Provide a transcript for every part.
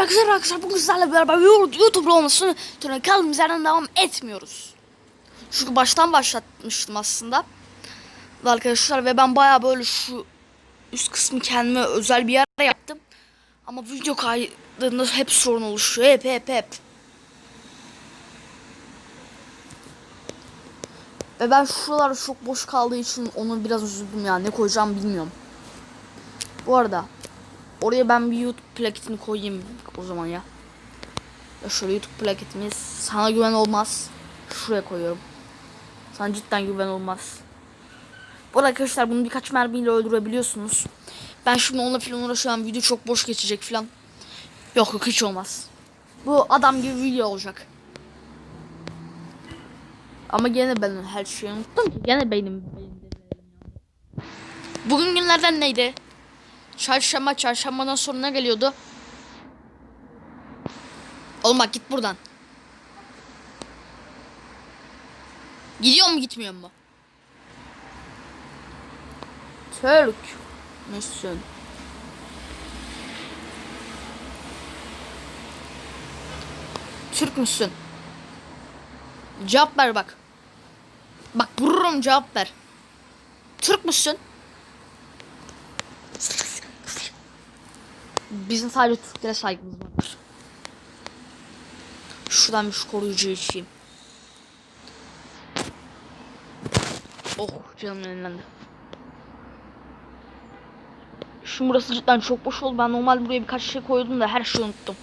arkadaşlar arkadaşlar bugün sizlerle beraber YouTube olmasını sonra kaldığımız devam etmiyoruz. Çünkü baştan başlatmıştım aslında. Ve arkadaşlar ve ben baya böyle şu üst kısmı kendime özel bir yer yaptım. Ama video kaydında hep sorun oluşuyor. Hep hep hep. Ve ben şuralar çok boş kaldığı için onu biraz üzüldüm ya. Ne koyacağım bilmiyorum. Bu arada oraya ben bir YouTube plaketini koyayım o zaman ya. Ya şöyle YouTube plaketimiz. Sana güven olmaz. Şuraya koyuyorum. Sana cidden güven olmaz. Bu arada arkadaşlar bunu birkaç mermiyle öldürebiliyorsunuz. Ben şimdi onunla falan uğraşıyorum. Video çok boş geçecek falan. Yok yok hiç olmaz. Bu adam gibi video olacak. Ama gene ben her şeyi unuttum ki. Gene benim Bugün günlerden neydi? Çarşamba, çarşambadan sonra ne geliyordu? Oğlum bak git buradan. Gidiyor mu gitmiyor mu? Türk müsün? Türk müsün? Cevap ver bak. Bak vururum cevap ver. Türk müsün? Bizim sadece Türklere saygımız vardır. Şuradan bir şu koruyucu içeyim. Oh canım yenilendi. Şu burası cidden çok boş oldu. Ben normal buraya birkaç şey koydum da her şeyi unuttum.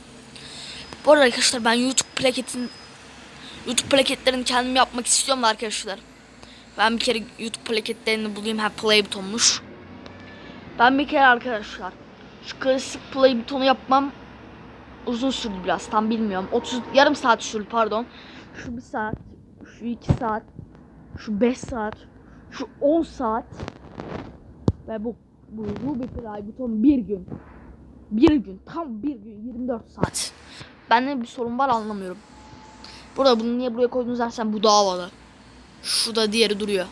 Bu arada arkadaşlar ben YouTube plaketin YouTube plaketlerini kendim yapmak istiyorum da arkadaşlar. Ben bir kere YouTube plaketlerini bulayım. Ha play butonmuş. Ben bir kere arkadaşlar şu klasik play butonu yapmam uzun sürdü biraz tam bilmiyorum. 30 yarım saat sürdü pardon. Şu bir saat, şu iki saat, şu 5 saat, şu 10 saat ve bu bu Ruby play buton bir gün. Bir gün tam bir gün 24 saat. Bende bir sorun var anlamıyorum. Burada bunu niye buraya koydunuz dersen bu da havalı. Şurada diğeri duruyor.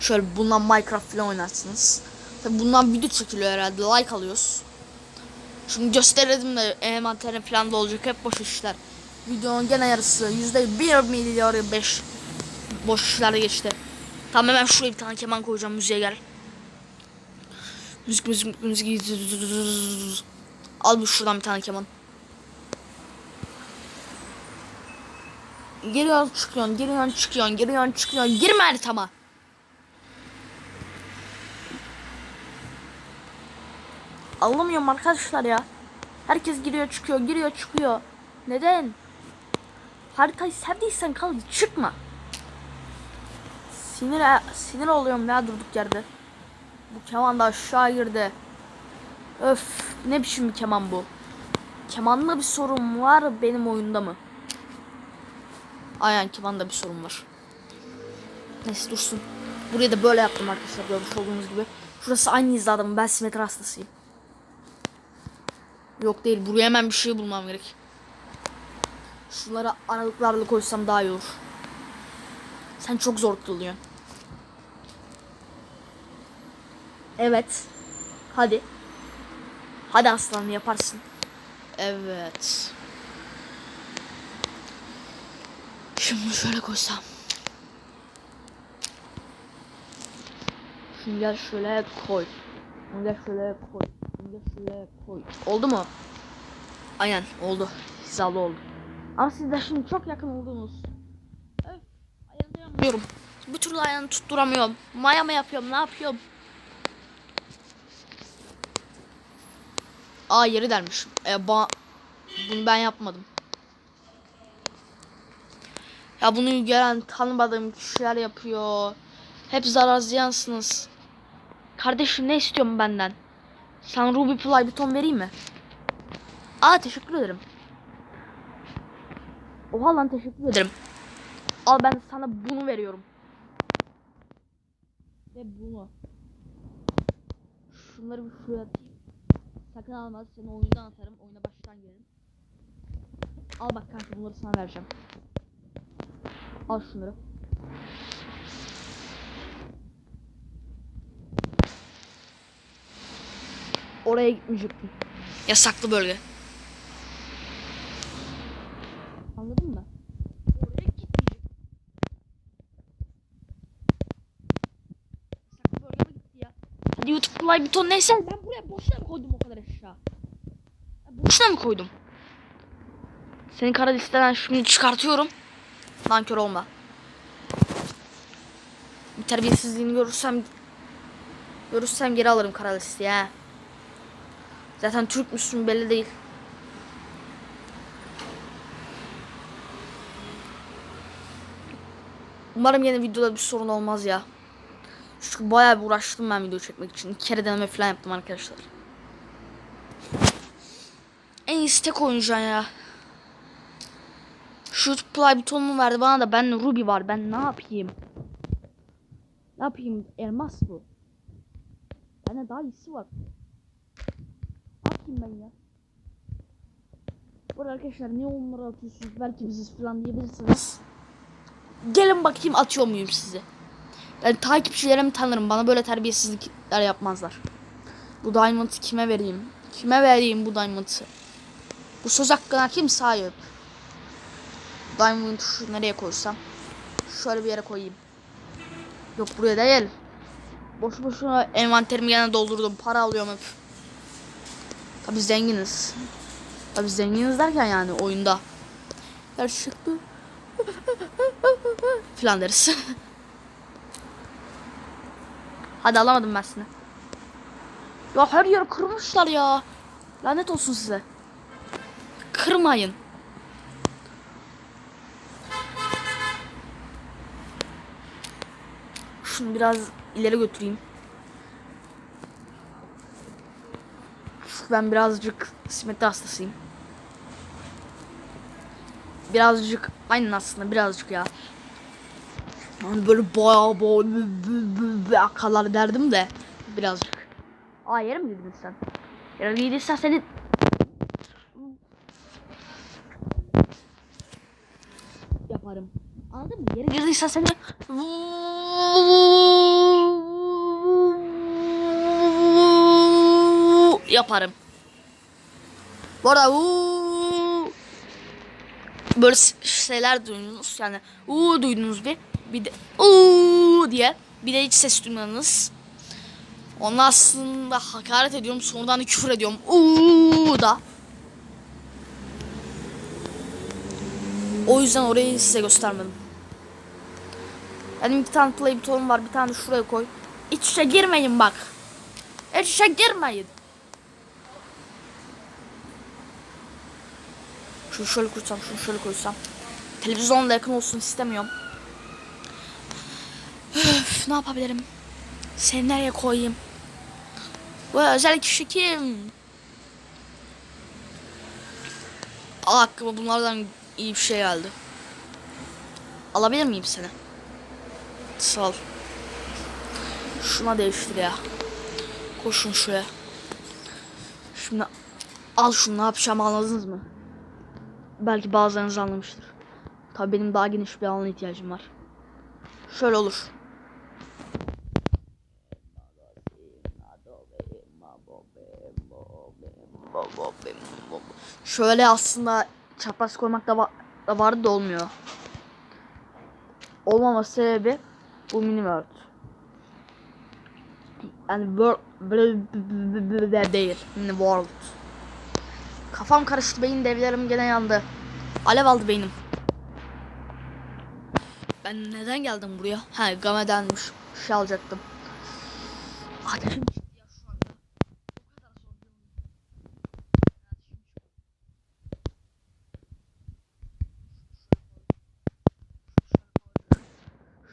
Şöyle bundan Minecraft falan oynarsınız. Tabi bundan video çekiliyor herhalde. Like alıyoruz. Şimdi gösterelim de envanterim falan da olacak. Hep boş işler. Videonun gene yarısı yüzde bir milyar beş boş işlerde geçti. Tamam hemen şuraya bir tane keman koyacağım. Müziğe gel. Müzik müzik müzik. Al bir şuradan bir tane keman. Giriyorsun çıkıyorsun, giriyorsun çıkıyorsun, giriyorsun çıkıyorsun. Girme haritama. Anlamıyorum arkadaşlar ya. Herkes giriyor çıkıyor, giriyor çıkıyor. Neden? Haritayı sevdiysen kal çıkma. Sinir sinir oluyorum ya durduk yerde. Bu keman da aşağı girdi. Öf ne biçim bir keman bu. Kemanla bir sorun var benim oyunda mı? Aynen kemanda bir sorun var. Neyse dursun. Burayı da böyle yaptım arkadaşlar görmüş olduğunuz gibi. Şurası aynı hizadım ben simetri hastasıyım. Yok değil buraya hemen bir şey bulmam gerek. Şunlara aralıklarla koysam daha iyi olur. Sen çok zor kılıyorsun. Evet. Hadi. Hadi aslanım yaparsın. Evet. Şimdi şöyle koysam. Şimdi gel şöyle koy. Şimdi gel şöyle koy. Gel şöyle koy. Oldu mu? Aynen oldu. Hizalı oldu. Ama siz de şimdi çok yakın oldunuz. Öf, ayarlayamıyorum. Bir türlü ayağını tutturamıyorum. Maya mı yapıyorum ne yapıyorum? Aa yeri dermiş. E, ba bunu ben yapmadım. Ya bunu gelen tanımadığım kişiler yapıyor. Hep zarar ziyansınız. Kardeşim ne istiyorsun benden? Sen Ruby Fly buton vereyim mi? Aa teşekkür ederim. Oha lan teşekkür ederim. Al ben sana bunu veriyorum. Ve bunu. Şunları bir şuraya atayım. Sakın alma seni oyundan atarım. Oyuna baştan gelin. Al bak kanka bunları sana vereceğim. Al şunları. oraya gitmeyecektim. Yasaklı bölge. Anladın mı? Oraya gitmeyecektim. Yasaklı bölge gitti ya. Hadi YouTube like buton neyse ben buraya boşuna mı koydum o kadar eşya? Boşuna mı koydum? Senin kara listeden şunu çıkartıyorum. Nankör olma. Bir terbiyesizliğini görürsem görürsem geri alırım kara listeye. Zaten Türk müsün belli değil. Umarım yeni videoda bir sorun olmaz ya. Çünkü bayağı bir uğraştım ben video çekmek için. İki kere deneme falan yaptım arkadaşlar. En iyisi tek oyuncağı ya. Shoot play butonunu verdi bana da ben Ruby var. Ben ne yapayım? Ne yapayım? Elmas bu. Bende daha iyisi var. Yapayım ben ya? Bu arkadaşlar niye onları atıyorsunuz? Belki biziz falan diyebilirsiniz. Gelin bakayım atıyor muyum sizi? Yani takipçilerimi tanırım. Bana böyle terbiyesizlikler yapmazlar. Bu diamond'ı kime vereyim? Kime vereyim bu diamond'ı? Bu söz hakkına kim sahip? Diamond şu nereye koysam? Şöyle bir yere koyayım. Yok buraya değil. Boşu boşuna envanterimi gene doldurdum. Para alıyorum hep. Tabi zenginiz. Tabi zenginiz derken yani oyunda. Gerçekten. Filan deriz. Hadi alamadım ben seni. Ya her yer kırmışlar ya. Lanet olsun size. Kırmayın. Şunu biraz ileri götüreyim. Ben birazcık simetri hastasıyım. Birazcık aynen aslında birazcık ya. Yani böyle bayağı böyle akalar derdim de birazcık. Aa yere mi girdin sen? Yere girdiysen senin yaparım. Anladın mı? Yere girdiysen seni yaparım. Bu arada uuu böyle şeyler duydunuz yani uuu duydunuz bir bir de uuu diye bir de hiç ses duymadınız. Onu aslında hakaret ediyorum sonradan da küfür ediyorum uuu da. O yüzden orayı size göstermedim. Benim iki tane play butonum var bir tane şuraya koy. İç içe girmeyin bak. İç içe girmeyin. Şunu şöyle koysam, şunu şöyle koysam. Televizyonla yakın olsun istemiyorum. Üf, ne yapabilirim? Seni nereye koyayım? Bu özel kişi kim? Al aklıma bunlardan iyi bir şey geldi. Alabilir miyim seni? Sağ. Şuna değiştir ya. Koşun şuraya. Şimdi al şunu ne yapacağımı anladınız mı? Belki bazılarınız anlamıştır. Tabii benim daha geniş bir alana ihtiyacım var. Şöyle olur. Şöyle aslında çapraz koymak da, va- da vardı da olmuyor. Olmaması sebebi bu mini world. Yani world değil. Mini world. Kafam karıştı beyin devlerim gene yandı. Alev aldı beynim. Ben neden geldim buraya? Ha Game'denmiş. Şey alacaktım. Ateşim çıktı ya şu anda. O kadar zor bir oyun.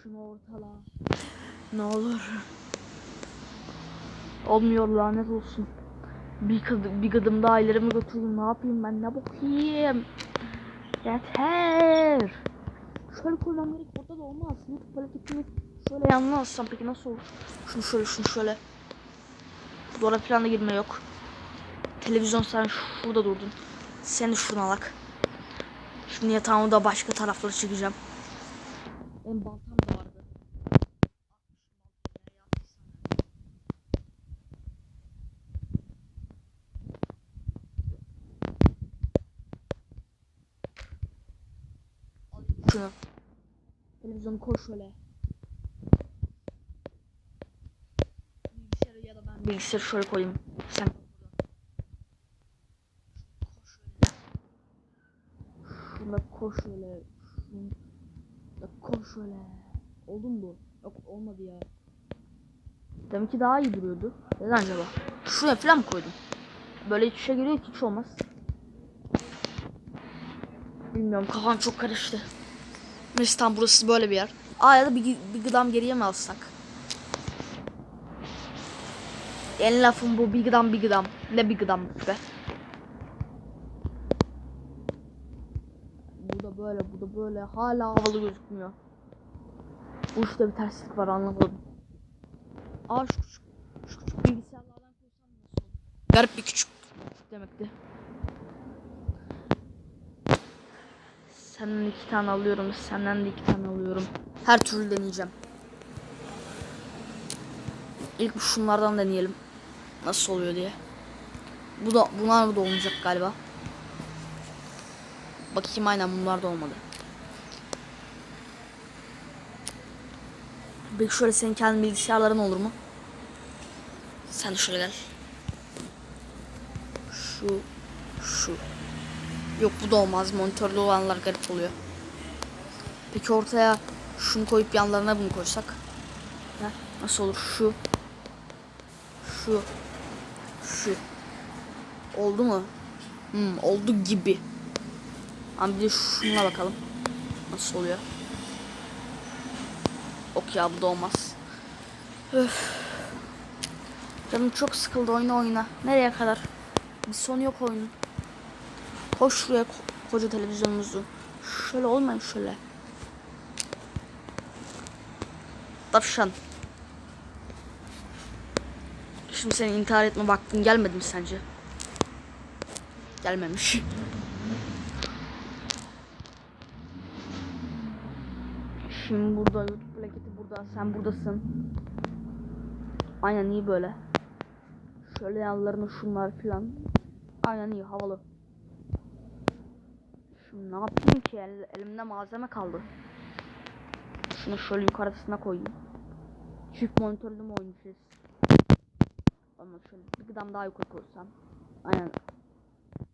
Şunu ortala. Ne olur. Olmuyor lanet olsun. Bir, gıdım, bir gıdım daha ileri mi götüreyim? Ne yapayım ben? Ne bakayım? Yeter. Şöyle koymam gerek. Orada da olmaz. YouTube hareketini şöyle yanına alsam peki nasıl olur? Şunu şöyle şunu şöyle. Dora falan da girme yok. Televizyon sen şurada durdun. Sen de şunu alak. Şimdi yatağımı da başka taraflara çekeceğim. Benim baltam da vardı. Şunu. Şöyle. Bilgisayarı ya da ben bilgisayarı şöyle koyayım. Sen Şuna koş şöyle. Şuna koş şöyle. Oldu mu bu? Yok olmadı ya. Demek ki daha iyi duruyordu. Neden acaba? Şuraya falan mı koydum? Böyle hiç şey geliyor ki hiç olmaz. Bilmiyorum kafam çok karıştı. Neyse tam burası böyle bir yer. Aa ya da bir, bir gıdam geriye mi alsak? Yeni lafım bu bir gıdam bir gıdam. Ne bir gıdam be. Bu da böyle bu da böyle hala havalı gözükmüyor. Bu işte bir terslik var anlamadım. Aa şu küçük, şu küçük bilgisayarlardan koysam nasıl? Garip bir küçük demekti. Senden iki tane alıyorum. Senden de iki tane alıyorum. Her türlü deneyeceğim. İlk şunlardan deneyelim. Nasıl oluyor diye. Bu da bunlar da olmayacak galiba. Bakayım aynen bunlar da olmadı. Belki şöyle senin kendi bilgisayarların olur mu? Sen şöyle gel. Şu, şu. Yok bu da olmaz. Monitörlü olanlar garip oluyor. Peki ortaya şunu koyup yanlarına bunu koysak? Ha, nasıl olur? Şu. Şu. Şu. Oldu mu? Hmm, oldu gibi. Ama bir de şuna bakalım. Nasıl oluyor? Ok ya bu da olmaz. Öf. Canım çok sıkıldı oyna oyna. Nereye kadar? Bir sonu yok oyunun. Koş şuraya ko- koca televizyonumuzu. Şöyle olmayın şöyle. Tavşan. Şimdi senin intihar etme vaktin gelmedi mi sence? Gelmemiş. Şimdi burada YouTube plaketi burada. Sen buradasın. Aynen iyi böyle. Şöyle yanlarına şunlar filan. Aynen iyi havalı. Ne yapayım ki? El- elimde malzeme kaldı. Şunu şöyle yukarısına koyayım. Çift monitörlü mü oynayacağız? Ama şöyle bir gıdam daha yukarı koysam. Aynen.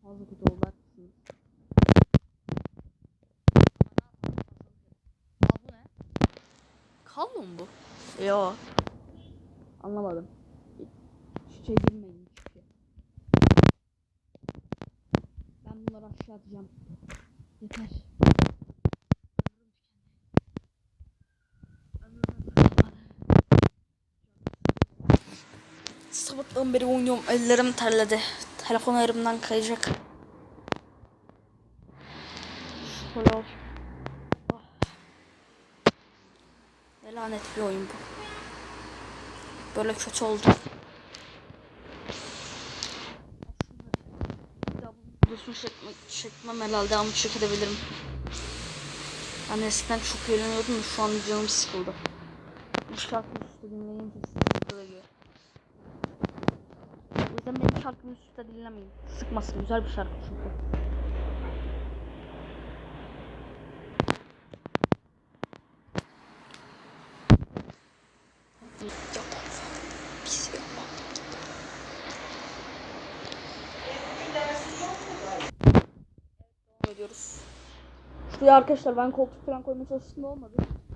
Fazla kötü oldu haklısınız. Bu ne? Kablo mu bu? Yo. Anlamadım. Hiç şey girmeyin. Ben bunları aşağı atacağım. Yeter. Sabahtan beri oynuyorum. Ellerim terledi. Telefon elimden kayacak. Şöyle ol. Ne lanet bir oyun bu. Böyle kötü oldu. Videosunu çekmek, çekmem herhalde ama çekebilirim. Ben eskiden çok eğleniyordum şu an canım sıkıldı. Bu şarkıyı üstte dinleyince sıkıntı oluyor. O yüzden benim şarkımı üstte dinlemeyin. Sıkmasın güzel bir şarkı çünkü. Şuraya arkadaşlar ben koltuk falan koymaya çalıştım olmadı.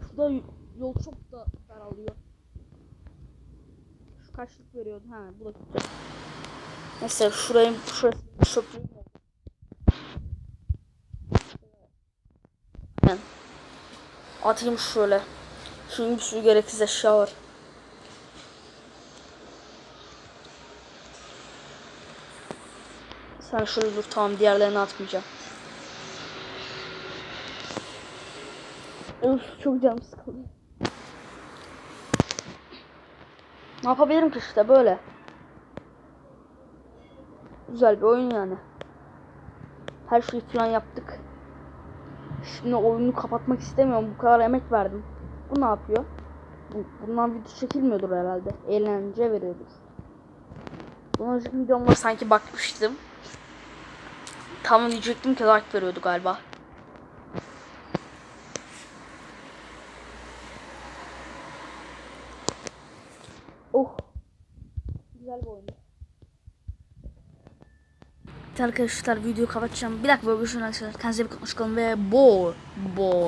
Şurada yol çok da daralıyor. Şu kaçlık veriyordu. Ha bu da güzel. Mesela şurayı şurası çöplüğüm. Ben atayım şöyle. Şimdi bir sürü gereksiz eşya var. Sen şöyle dur tamam diğerlerini atmayacağım. Üf çok canım sıkıldı. Ne yapabilirim ki işte böyle. Güzel bir oyun yani. Her şeyi falan yaptık. Şimdi oyunu kapatmak istemiyorum. Bu kadar emek verdim. Bu ne yapıyor? Bu, bundan video çekilmiyordur herhalde. Eğlence veriyordur. Bundan önceki videomda sanki bakmıştım. Tam diyecektim ki like veriyordu galiba. Oh. güzel bir oyun. Evet arkadaşlar videoyu kapatacağım. Bir dakika görüşürüz arkadaşlar. Kendinize bir bakın. Hoşçakalın ve bol bol.